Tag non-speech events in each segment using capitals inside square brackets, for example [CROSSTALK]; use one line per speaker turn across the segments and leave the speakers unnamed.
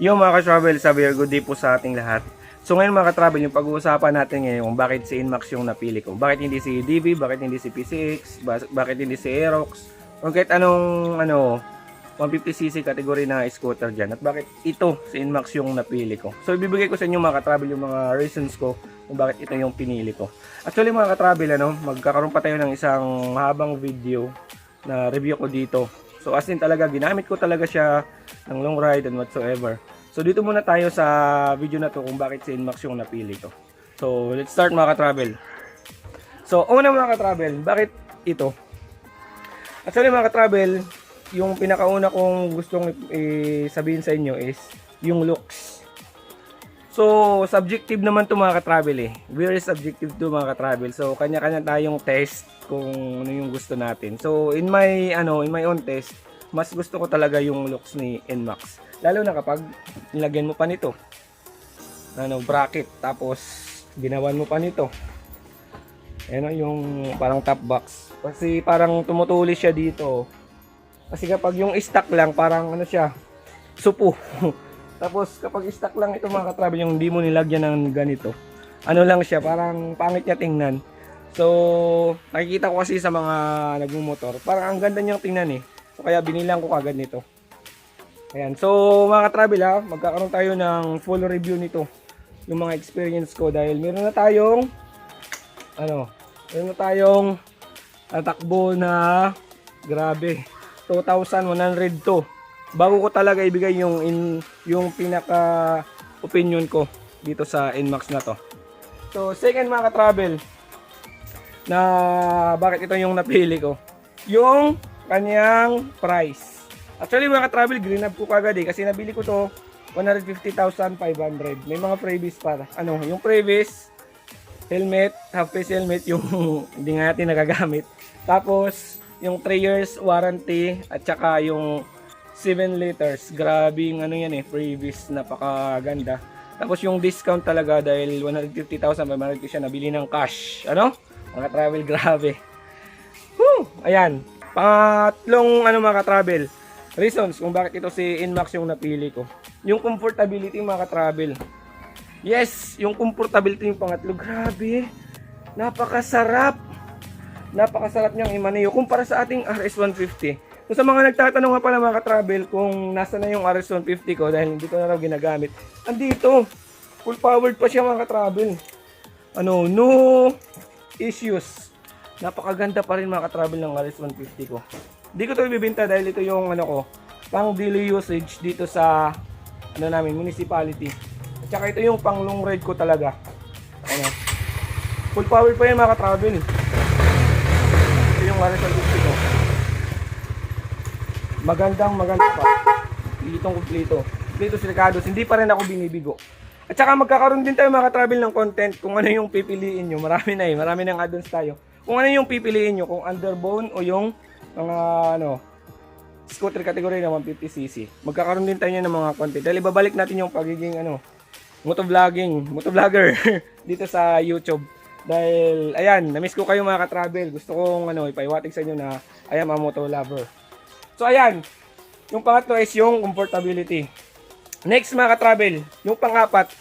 Yung mga ka-travel, sabi good day po sa ating lahat. So ngayon mga ka-travel, yung pag-uusapan natin ngayon kung bakit si Inmax yung napili ko. Bakit hindi si DB, bakit hindi si PCX, ba- bakit hindi si Aerox, o kahit anong ano, 150cc category na scooter dyan. At bakit ito, si Inmax yung napili ko. So ibibigay ko sa inyo mga ka-travel yung mga reasons ko kung bakit ito yung pinili ko. Actually mga ka-travel, ano, magkakaroon pa tayo ng isang mahabang video na review ko dito. So as in talaga, ginamit ko talaga siya ng long ride and whatsoever. So dito muna tayo sa video na to kung bakit si Inmax yung napili ko. So let's start mga ka-travel. So una mga ka-travel, bakit ito? Actually mga ka-travel, yung pinakauna kong gustong sabihin sa inyo is yung looks. So, subjective naman to mga ka-travel eh. Very subjective to mga ka-travel. So, kanya-kanya tayong test kung ano yung gusto natin. So, in my ano, in my own test, mas gusto ko talaga yung looks ni Nmax. Lalo na kapag nilagyan mo pa nito. Ano, bracket. Tapos, ginawan mo pa nito. Ano yung parang top box. Kasi parang tumutulis siya dito. Kasi kapag yung stock lang, parang ano siya, supo. [LAUGHS] Tapos kapag stock lang ito mga katravel, yung hindi mo nilagyan ng ganito, ano lang siya, parang pangit niya tingnan. So, nakikita ko kasi sa mga nagmumotor, parang ang ganda niyang tingnan eh. So, kaya binilang ko kagad nito. Ayan. So, mga katravel ha, magkakaroon tayo ng full review nito. Yung mga experience ko dahil meron na tayong ano, meron na tayong natakbo na grabe 2,102 bago ko talaga ibigay yung in, yung pinaka opinion ko dito sa Inmax na to. So second mga ka-travel na bakit ito yung napili ko? Yung kanyang price. Actually mga ka-travel green up ko kagad eh kasi nabili ko to 150,500 may mga freebies para ano yung freebies helmet, half face helmet yung [LAUGHS] hindi nga natin nagagamit. Tapos yung 3 years warranty at saka yung 7 liters. Grabe yung ano yan eh, freebies, napakaganda. Tapos yung discount talaga dahil 150,000 ko siya nabili ng cash. Ano? Mga travel, [LAUGHS] grabe. Woo! Ayan. Pangatlong ano mga travel reasons kung bakit ito si Inmax yung napili ko. Yung comfortability mga travel Yes, yung comfortability yung pangatlo. Grabe. Napakasarap. Napakasarap niyang imaneho kumpara sa ating RS150. Kung sa mga nagtatanong nga pala mga ka-travel kung nasa na yung RS150 ko dahil hindi ko na raw ginagamit. Andito. Full powered pa siya mga ka-travel. Ano, no issues. Napakaganda pa rin mga ka-travel ng RS150 ko. Hindi ko to ibibenta dahil ito yung ano ko, pang daily usage dito sa ano namin, municipality. At saka ito yung pang long ride ko talaga. Ano? Full power pa yan mga ka-travel. Ito yung RS150 ko. Magandang maganda pa. Kumpletong kumpleto. Kumpleto silikados. Hindi pa rin ako binibigo. At saka magkakaroon din tayo mga travel ng content kung ano yung pipiliin nyo. Marami na eh. Marami ng add-ons tayo. Kung ano yung pipiliin nyo. Kung underbone o yung mga ano scooter category na 150cc. Magkakaroon din tayo ng mga content. Dahil ibabalik natin yung pagiging ano motovlogging, motovlogger [LAUGHS] dito sa YouTube. Dahil ayan, na-miss ko kayo mga ka-travel. Gusto kong ano ipaiwatig sa inyo na I am a moto lover. So ayan, yung pangatlo is yung comfortability. Next mga ka-travel, yung pangapat,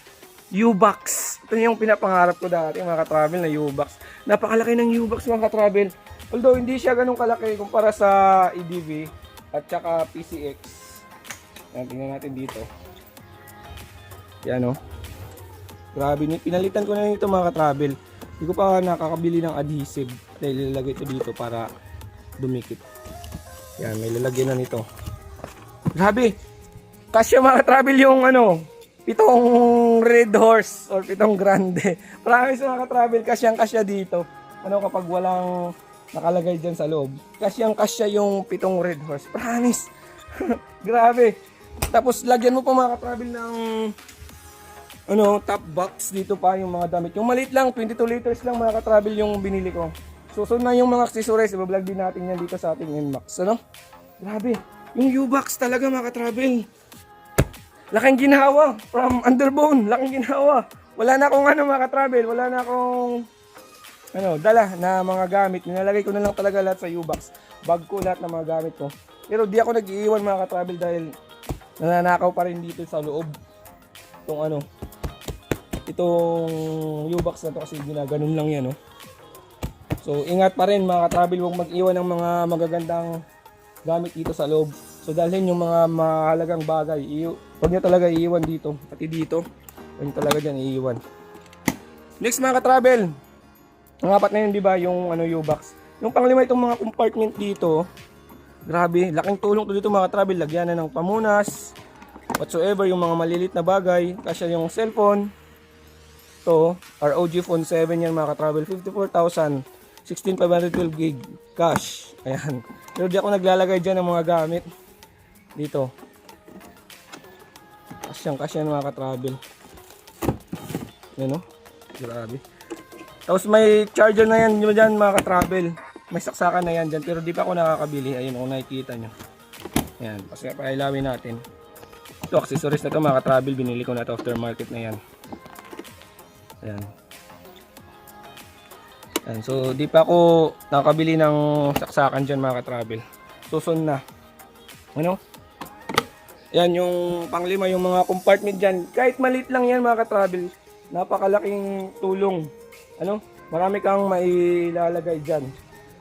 U-Box. Ito yung pinapangarap ko dati mga ka-travel na U-Box. Napakalaki ng U-Box mga ka-travel. Although hindi siya ganun kalaki kumpara sa EDV at saka PCX. Yan, tingnan natin dito. Yan o. Grabe, pinalitan ko na nito mga ka-travel. Hindi ko pa nakakabili ng adhesive dahil ilalagay ito dito para dumikit. Yan, may lalagyan na nito. Grabe! Kasya mga travel yung ano, pitong red horse or pitong grande. [LAUGHS] Promise mga ka-travel, kasyang kasya dito. Ano kapag walang nakalagay dyan sa loob. Kasyang kasya yung pitong red horse. Promise! [LAUGHS] Grabe! Tapos lagyan mo pa mga ka-travel ng ano, top box dito pa yung mga damit. Yung maliit lang, 22 liters lang mga ka-travel yung binili ko. Susunod na yung mga accessories, ibablog din natin yan dito sa ating Nmax. Ano? Grabe. Yung U-Box talaga mga ka-travel. Laking ginhawa from underbone. Laking ginhawa. Wala na akong ano mga ka-travel. Wala na akong ano, dala na mga gamit. Nilalagay ko na lang talaga lahat sa U-Box. Bag ko lahat ng mga gamit ko. Pero di ako nag-iiwan mga ka-travel dahil nananakaw pa rin dito sa loob. Itong ano, itong U-box na to kasi ginaganon lang yan, no? So, ingat pa rin mga ka-travel, huwag mag-iwan ng mga magagandang gamit dito sa loob. So, dalhin yung mga mahalagang bagay. Huwag nyo talaga iiwan dito. Pati dito, huwag nyo talaga dyan iiwan. Next mga ka-travel, ang apat na yun, di ba, yung ano, U-box. Yung panglima itong mga compartment dito, grabe, laking tulong to dito mga ka-travel. Lagyan na ng pamunas, whatsoever, yung mga malilit na bagay. Kasi yung cellphone, to ROG Phone 7 yan mga ka-travel 54,000 16,512 gig cash. Ayan. Pero di ako naglalagay dyan ng mga gamit. Dito. Kasyang kasyan mga ka-travel. Yan o grabe. Tapos may charger na yan yun dyan mga ka-travel. May saksakan na yan dyan pero di pa ako nakakabili. Ayun kung nakikita nyo. Yan kasi pailawin natin. Ito accessories na to mga ka-travel. Binili ko na to aftermarket na yan. Ayan. Ayan. So, di pa ako nakabili ng saksakan dyan mga ka-travel. Susun na. Ano? Yan yung panglima, yung mga compartment dyan. Kahit maliit lang yan mga ka-travel. Napakalaking tulong. Ano? Marami kang mailalagay dyan.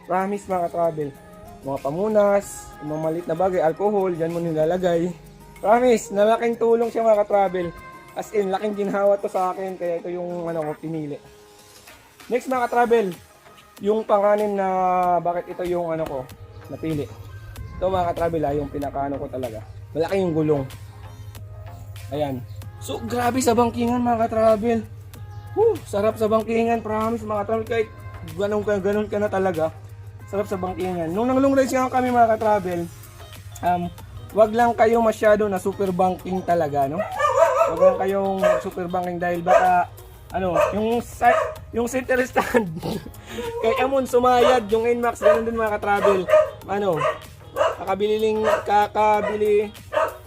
Promise mga ka-travel. Mga pamunas, mga maliit na bagay, alcohol, dyan mo nilalagay. Promise, nalaking tulong siya mga ka-travel. As in, laking ginhawa to sa akin, kaya ito yung ano ko pinili. Next mga ka-travel, yung panganin na bakit ito yung ano ko napili. Ito mga ka-travel ha, yung pinakaano ko talaga. Malaki yung gulong. Ayan. So, grabe sa bangkingan mga ka-travel. Woo, sarap sa bangkingan, promise mga ka-travel. Kahit ganun ka, ganun ka na talaga. Sarap sa bangkingan. Nung nang long rides nga kami mga ka-travel, um, wag lang kayo masyado na super banking talaga, no? Wag lang kayong super banking dahil baka ano, yung sa- yung center stand [LAUGHS] kay Amon sumayad yung Inmax ganun din mga ka-travel. Ano, kakabili ling kakabili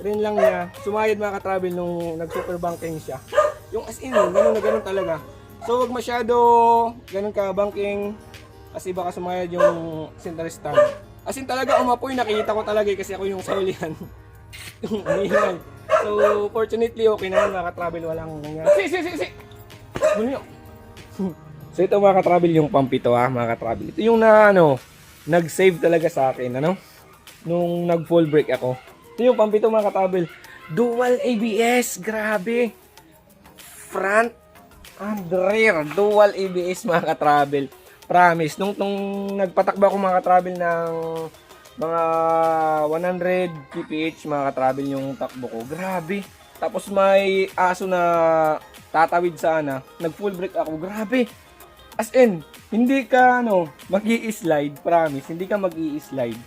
rin lang niya. Sumayad mga ka-travel nung nag-super banking siya. Yung as in, ganun na ganun talaga. So wag masyado ganun ka banking kasi baka sumayad yung center stand. As in talaga umapoy, nakita ko talaga eh, kasi ako yung [LAUGHS] yung umihingal. So fortunately okay naman mga ka-travel walang nangyari. Si, si, si, si! Ano yun? [LAUGHS] so ito mga ka-travel yung pump ito ha mga ka-travel. Ito yung na ano, nag-save talaga sa akin ano. Nung nag-full break ako. Ito yung pump ito mga ka-travel. Dual ABS, grabe. Front and rear, dual ABS mga ka-travel. Promise, nung, nung nagpatakba ako mga ka-travel ng mga 100 kph mga ka-travel yung takbo ko. Grabe. Tapos may aso na tatawid sana, nag full brake ako. Grabe. As in, hindi ka ano, mag-i-slide, promise, hindi ka mag-i-slide.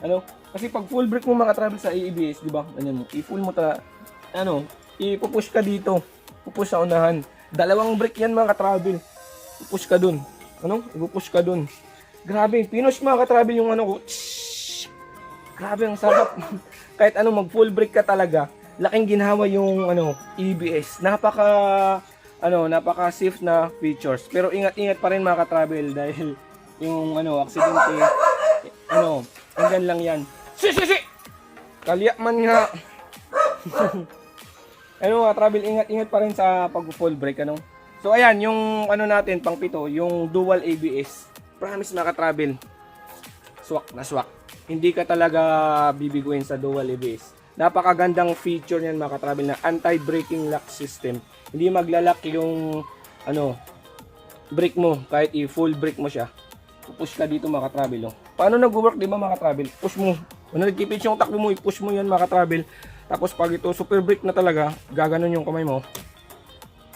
Ano? Kasi pag full brake mo makatravel sa ABS, di ba? Ganyan mo, i-full mo ta ano, ipupush ka dito. Pupush sa unahan. Dalawang brake yan mga ka-travel. Pupush ka dun. Ano? Ipupush ka dun. Grabe, pinush mga ka-travel yung ano ko. Grabe, ang sarap. [LAUGHS] Kahit ano, mag full brake ka talaga laking ginhawa yung ano EBS. Napaka ano, napaka safe na features. Pero ingat-ingat pa rin mga ka-travel [LAUGHS] dahil yung ano, aksidente ano, hanggang lang 'yan. Si si si. Kalya man nga. [LAUGHS] ano mga travel, ingat-ingat pa rin sa pag-full brake ano. So ayan, yung ano natin pang pito, yung dual ABS. Promise mga ka-travel. Swak na swak. Hindi ka talaga bibiguin sa dual ABS. Napakagandang feature niyan mga ka-travel na anti-braking lock system. Hindi maglalak yung ano brake mo kahit i-full brake mo siya. Push ka dito mga ka-travel. Oh. Paano nag-work di ba mga ka-travel? Push mo. Kung nagkipit yung takbo mo, i-push mo yan mga ka-travel. Tapos pag ito super brake na talaga, gaganon yung kamay mo.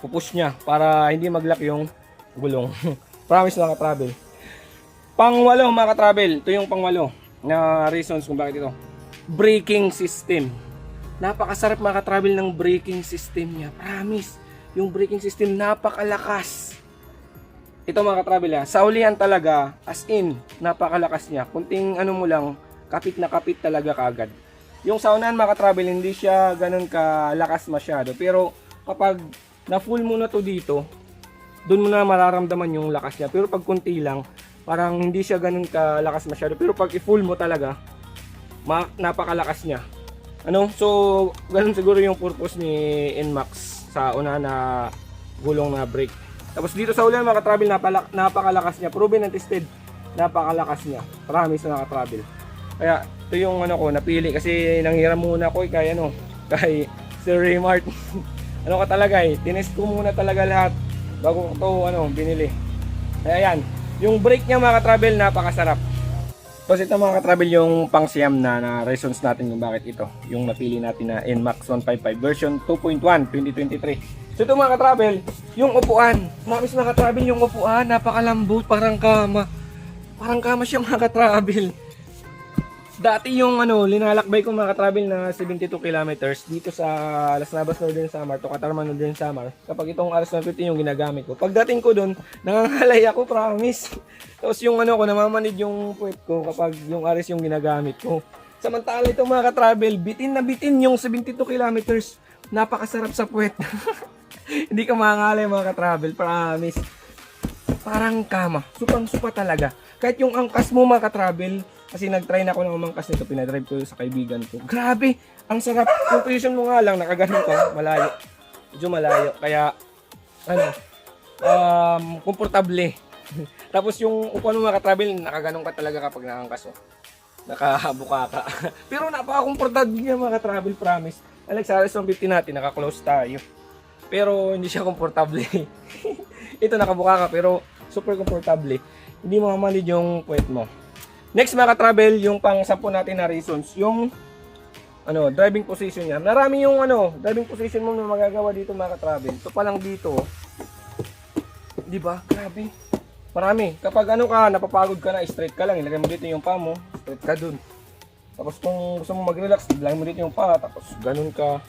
Pupush niya para hindi mag-lock yung gulong. [LAUGHS] Promise mga ka-travel. Pangwalo mga ka-travel. Ito yung pangwalo na reasons kung bakit ito braking system. Napakasarap maka-travel ng braking system niya. Promise. Yung braking system napakalakas. Ito mga ka-travel ha, sa ulihan talaga, as in, napakalakas niya. Kunting ano mo lang, kapit na kapit talaga kagad. Yung sa unahan mga ka-travel, hindi siya ganun kalakas masyado. Pero kapag na-full mo na to dito, doon mo na mararamdaman yung lakas niya. Pero pag kunti lang, parang hindi siya ganun kalakas masyado. Pero pag i-full mo talaga, napakalakas niya. Ano? So, ganun siguro yung purpose ni NMAX sa una na gulong na brake. Tapos dito sa ulan mga travel napakalakas niya. Proven and tested. Napakalakas niya. Promise na naka-travel. Kaya ito yung ano ko napili kasi nanghiram muna ako eh, kay ano [LAUGHS] kay Sir Raymart. [LAUGHS] ano ka talaga eh, tinest ko muna talaga lahat bago ko to ano binili. Kaya yan, yung brake niya mga travel napakasarap. Tapos ito mga ka-travel yung pang Siam na, na reasons natin kung bakit ito. Yung napili natin na NMAX 155 version 2.1 2023. So ito mga ka-travel, yung upuan. Promise mga ka-travel yung upuan, napakalambot, parang kama. Parang kama siya mga ka-travel. Dati yung ano, linalakbay ko mga ka-travel na 72 kilometers dito sa Las Navas Northern Samar to Katarman Northern Samar. Kapag itong RS-150 yung ginagamit ko. Pagdating ko doon, nangangalay ako, promise. [LAUGHS] Tapos yung ano ko, namamanid yung puwet ko kapag yung RS yung ginagamit ko. Samantala ito mga ka-travel, bitin na bitin yung 72 kilometers. Napakasarap sa puwet. [LAUGHS] Hindi ka mangangalay mga ka-travel, promise. Parang kama. Supang supa talaga. Kahit yung angkas mo mga ka-travel, kasi nag-try na ako ng umangkas nito, pinadrive ko sa kaibigan ko. Grabe! Ang sarap. Yung mo nga lang, nakaganon ka, malayo. Medyo malayo. Kaya, ano, um, komportable. [LAUGHS] Tapos yung upuan mo mga ka-travel, nakaganon ka talaga kapag nakangkas. Oh. Nakabuka ka. [LAUGHS] Pero napaka-komportable niya mga ka-travel, promise. Alex, sa RS-150 natin, naka-close tayo. Pero hindi siya komportable. [LAUGHS] Ito nakabuka ka, pero super komportable. Hindi mo mamanid yung puwet mo. Next mga ka-travel, yung pang sampu natin na reasons, yung ano, driving position niya. Marami yung ano, driving position mo na magagawa dito mga ka-travel. Ito pa lang dito. oh. Di ba? Grabe. Marami. Kapag ano ka, napapagod ka na, straight ka lang. Ilagay mo dito yung paa mo, straight ka dun. Tapos kung gusto mo mag-relax, ilagay mo dito yung paa, tapos ganun ka.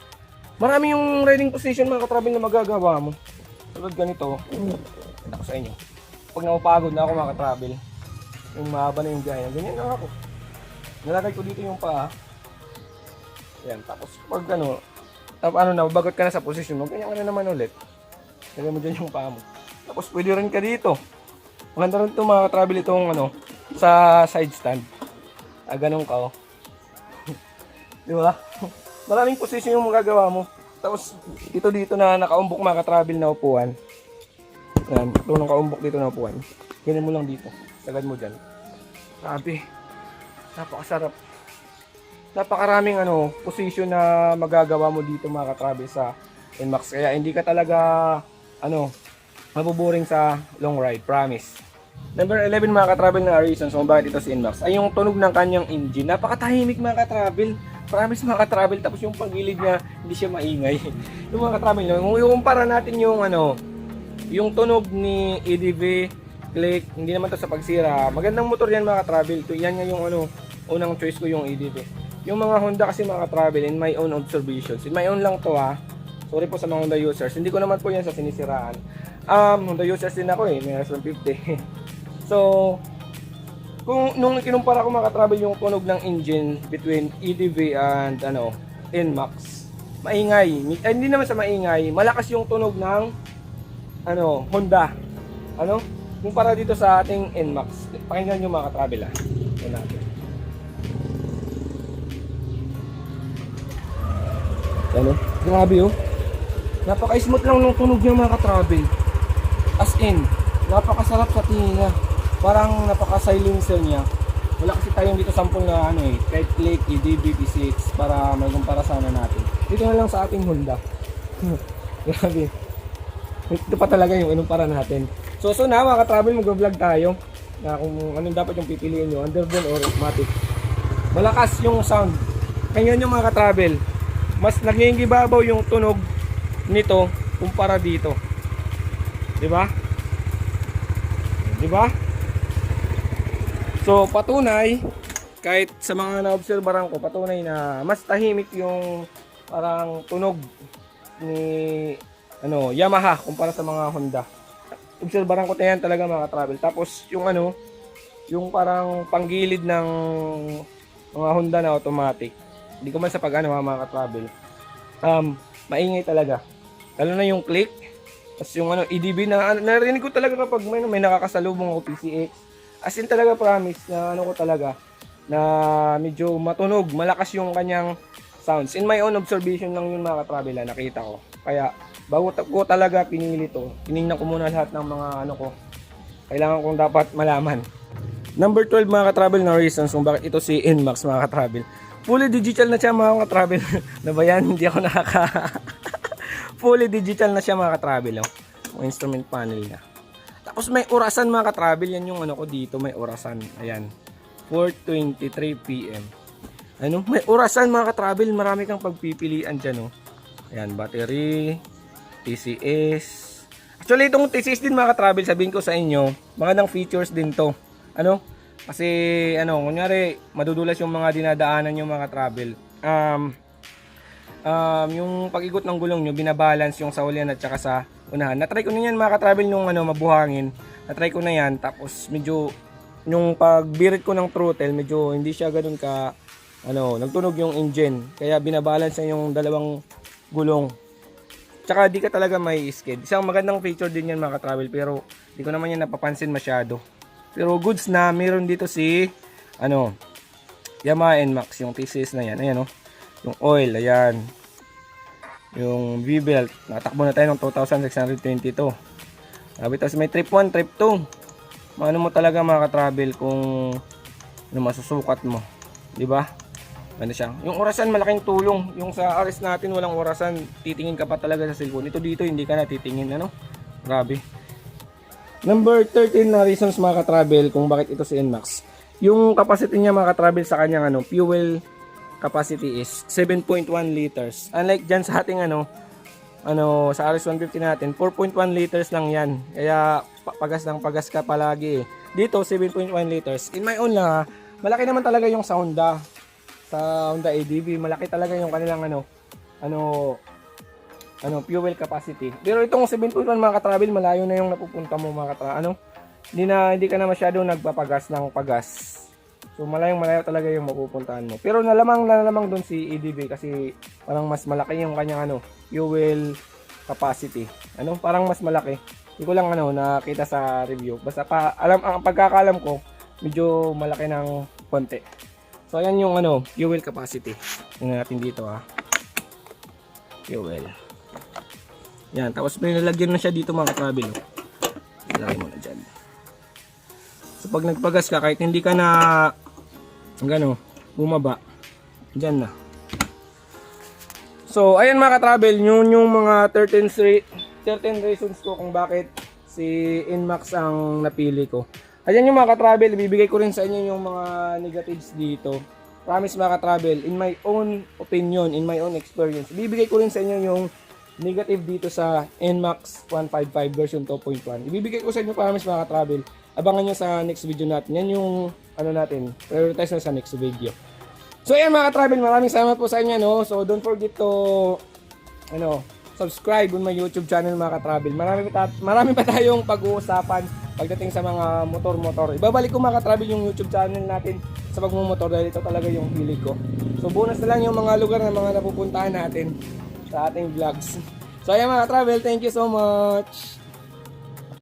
Marami yung riding position mga ka-travel na magagawa mo. Tulad ganito. Ako sa inyo. Pag napapagod na ako mga ka-travel, yung mahaba na yung gaya. Ganyan lang ako. Nilagay ko dito yung paa. Yan. Tapos pag ano, tap, ano na, bagot ka na sa position mo, ganyan ka na naman ulit. Lagay mo dyan yung paa mo. Tapos pwede rin ka dito. Maganda rin ito mga travel itong ano, sa side stand. Ah, ganun ka oh. [LAUGHS] Di ba? Maraming position yung magagawa mo. Tapos dito dito na nakaumbok mga travel na upuan. Yan, ito nakaumbok dito na upuan. Ganyan mo lang dito. Sagad mo dyan. Grabe. Napakasarap. Napakaraming ano, position na magagawa mo dito mga ka-travel sa NMAX. Kaya hindi ka talaga ano, mabuboring sa long ride. Promise. Number 11 mga ka-travel na reasons kung bakit ito si NMAX ay yung tunog ng kanyang engine. Napakatahimik mga ka-travel. Promise mga ka-travel. Tapos yung pagilid niya, hindi siya maingay. [LAUGHS] yung mga ka-travel, kung ikumpara natin yung ano, yung tunog ni EDV click, hindi naman to sa pagsira. Magandang motor yan mga ka-travel. To, yan nga yung ano, unang choice ko yung EDV. Yung mga Honda kasi mga ka-travel, in my own observations, in my own lang to ha. Sorry po sa mga Honda users. Hindi ko naman po yan sa sinisiraan. Um, Honda users din ako eh, may S150. [LAUGHS] so, kung nung kinumpara ko mga ka-travel yung tunog ng engine between EDV and ano, NMAX, maingay. Eh, hindi naman sa maingay, malakas yung tunog ng ano, Honda. Ano? Kumpara dito sa ating NMAX. Pakinggan nyo mga ka-travel ah. Ito natin. Ano? Grabe oh. Napaka-smooth lang ng tunog niya mga ka-travel. As in, napakasarap sa tinga. Parang napaka-silencer niya. Wala kasi tayong dito sample na ano eh, kahit click, EDB, P6 para may kumpara sana natin. Dito na lang sa ating Honda. [LAUGHS] Grabe. Ito pa talaga yung inumpara natin. So, so na mga ka-travel, mag-vlog tayo na kung anong dapat yung pipiliin nyo, underbone or automatic. Malakas yung sound. Kaya nyo mga ka-travel, mas nangingibabaw yung tunog nito kumpara dito. 'Di ba? 'Di ba? So patunay kahit sa mga naobserbaran ko patunay na mas tahimik yung parang tunog ni ano Yamaha kumpara sa mga Honda. Obserbaran ko na yan talaga mga travel. Tapos yung ano yung parang panggilid ng mga Honda na automatic. Hindi ko man sa pag ano ha, mga ka-travel. Um, maingay talaga. Lalo na yung click. Tapos yung ano, EDB na, ano, narinig ko talaga kapag may, may nakakasalubong ako PCX. As in talaga promise na ano ko talaga, na medyo matunog, malakas yung kanyang sounds. In my own observation lang yun mga ka-travel ah, nakita ko. Kaya bago ko talaga pinili to, tinignan ko muna lahat ng mga ano ko. Kailangan kong dapat malaman. Number 12 mga ka-travel na reasons kung bakit ito si Inmax mga ka-travel. Fully digital na siya mga ka-travel. [LAUGHS] na ba yan? Hindi ako nakaka... [LAUGHS] Fully digital na siya mga ka-travel. Oh. Instrument panel niya. Tapos may orasan mga ka-travel. Yan yung ano ko dito. May orasan. Ayan. 4.23 p.m. Ano? May orasan mga ka-travel. Marami kang pagpipilian dyan. Oh. Ayan. Battery. TCS. Actually, itong TCS din mga ka-travel, sabihin ko sa inyo, magandang features din to. Ano? Kasi, ano, kunyari, madudulas yung mga dinadaanan yung mga travel. Um, um, yung pag-ikot ng gulong nyo, binabalance yung sa ulian at saka sa unahan. Natry ko na yan mga ka-travel nung ano, mabuhangin. Natry ko na yan, tapos medyo, yung pagbirit ko ng throttle, medyo hindi siya ganun ka, ano, nagtunog yung engine. Kaya binabalance na yung dalawang gulong. Tsaka di ka talaga may skid. Isang magandang feature din yan mga ka-travel pero di ko naman yan napapansin masyado. Pero goods na meron dito si ano Yamaha NMAX yung TCS na yan. Ayan oh. Yung oil, ayan. Yung V-belt. Natakbo na tayo ng 2,622. Sabi tapos may trip 1, trip 2. Maano mo talaga mga ka-travel kung ano masusukat mo. Di ba? Ano siya? Yung orasan malaking tulong. Yung sa RS natin walang orasan, titingin ka pa talaga sa cellphone. Ito dito hindi ka na titingin ano. Grabe. Number 13 na reasons mga ka-travel kung bakit ito si NMAX. Yung capacity niya mga ka-travel sa kanyang ano, fuel capacity is 7.1 liters. Unlike dyan sa ating ano, ano sa RS150 natin, 4.1 liters lang yan. Kaya pa- pagas ng pagas ka palagi. eh. Dito 7.1 liters. In my own ha, malaki naman talaga yung sa Honda sa Honda ADV, malaki talaga yung kanilang ano, ano, ano, fuel capacity. Pero itong 7.1 mga ka-travel, malayo na yung napupunta mo mga ka ano, hindi na, hindi ka na masyado nagpapagas ng pagas. So malayong malayo talaga yung mapupuntahan mo. Pero nalamang nalamang doon si ADV kasi parang mas malaki yung kanyang ano, fuel capacity. Ano, parang mas malaki. Hindi ko lang ano nakita sa review. Basta pa alam ang pagkakaalam ko, medyo malaki ng konti. So ayan yung ano, fuel capacity. Tingnan natin dito ha. Fuel. Yan, tapos may nalagyan na siya dito mga travel. Ilagay mo na dyan. So pag nagpagas ka, kahit hindi ka na gano, bumaba, dyan na. So ayan mga ka-travel, yun yung mga 13, sre- 13 reasons ko kung bakit si Inmax ang napili ko. Ayan yung mga ka-travel, ibibigay ko rin sa inyo yung mga negatives dito. Promise mga ka-travel, in my own opinion, in my own experience, ibibigay ko rin sa inyo yung negative dito sa NMAX 155 version 2.1. Ibibigay ko sa inyo promise mga ka-travel. Abangan nyo sa next video natin. Yan yung ano natin, prioritize na sa next video. So ayan mga ka-travel, maraming salamat po sa inyo no. So don't forget to ano, subscribe on my YouTube channel mga ka-travel. Marami pa, marami pa tayong pag-uusapan pagdating sa mga motor-motor. Ibabalik ko mga ka-travel yung YouTube channel natin sa pagmumotor dahil ito talaga yung hilig ko. So bonus na lang yung mga lugar na mga napupuntahan natin sa ating vlogs. So ayan mga ka-travel, thank you so much.